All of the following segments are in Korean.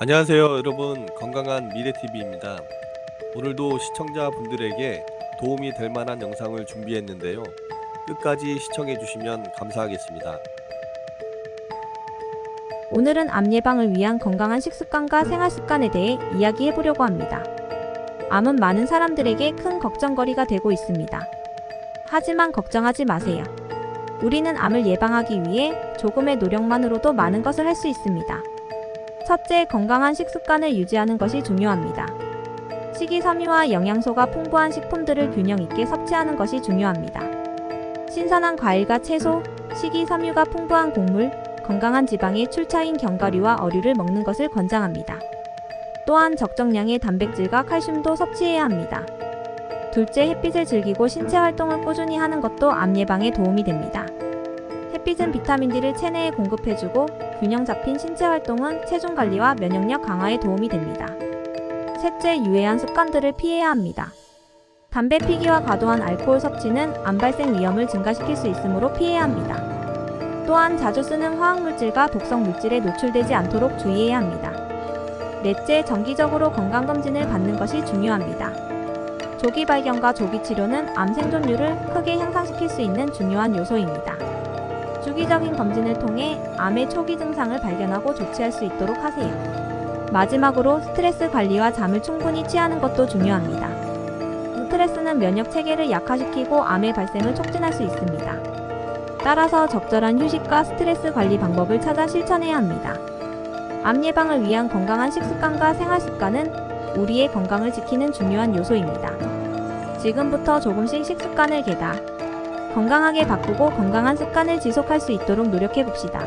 안녕하세요, 여러분. 건강한 미래TV입니다. 오늘도 시청자분들에게 도움이 될 만한 영상을 준비했는데요. 끝까지 시청해 주시면 감사하겠습니다. 오늘은 암 예방을 위한 건강한 식습관과 생활 습관에 대해 이야기해 보려고 합니다. 암은 많은 사람들에게 큰 걱정거리가 되고 있습니다. 하지만 걱정하지 마세요. 우리는 암을 예방하기 위해 조금의 노력만으로도 많은 것을 할 수 있습니다. 첫째, 건강한 식습관을 유지하는 것이 중요합니다. 식이섬유와 영양소가 풍부한 식품들을 균형 있게 섭취하는 것이 중요합니다. 신선한 과일과 채소, 식이섬유가 풍부한 곡물, 건강한 지방의 출처인 견과류와 어류를 먹는 것을 권장합니다. 또한 적정량의 단백질과 칼슘도 섭취해야 합니다. 둘째, 햇빛을 즐기고 신체 활동을 꾸준히 하는 것도 암 예방에 도움이 됩니다. 햇빛은 비타민 D를 체내에 공급해주고 균형 잡힌 신체 활동은 체중 관리와 면역력 강화에 도움이 됩니다. 셋째, 유해한 습관들을 피해야 합니다. 담배 피기와 과도한 알코올 섭취는 암 발생 위험을 증가시킬 수 있으므로 피해야 합니다. 또한 자주 쓰는 화학물질과 독성 물질에 노출되지 않도록 주의해야 합니다. 넷째, 정기적으로 건강검진을 받는 것이 중요합니다. 조기 발견과 조기 치료는 암 생존율을 크게 향상시킬 수 있는 중요한 요소입니다. 주기적인 검진을 통해 암의 초기 증상을 발견하고 조치할 수 있도록 하세요. 마지막으로 스트레스 관리와 잠을 충분히 취하는 것도 중요합니다. 스트레스는 면역 체계를 약화시키고 암의 발생을 촉진할 수 있습니다. 따라서 적절한 휴식과 스트레스 관리 방법을 찾아 실천해야 합니다. 암 예방을 위한 건강한 식습관과 생활 습관은 우리의 건강을 지키는 중요한 요소입니다. 지금부터 조금씩 식습관을 개다. 건강하게 바꾸고 건강한 습관을 지속할 수 있도록 노력해 봅시다.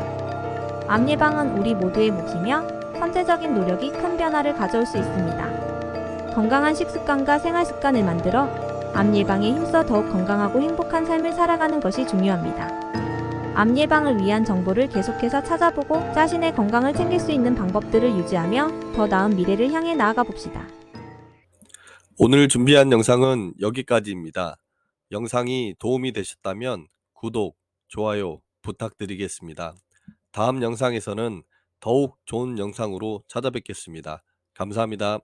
암 예방은 우리 모두의 몫이며 선제적인 노력이 큰 변화를 가져올 수 있습니다. 건강한 식습관과 생활 습관을 만들어 암 예방에 힘써 더욱 건강하고 행복한 삶을 살아가는 것이 중요합니다. 암 예방을 위한 정보를 계속해서 찾아보고 자신의 건강을 챙길 수 있는 방법들을 유지하며 더 나은 미래를 향해 나아가 봅시다. 오늘 준비한 영상은 여기까지입니다. 영상이 도움이 되셨다면 구독, 좋아요 부탁드리겠습니다. 다음 영상에서는 더욱 좋은 영상으로 찾아뵙겠습니다. 감사합니다.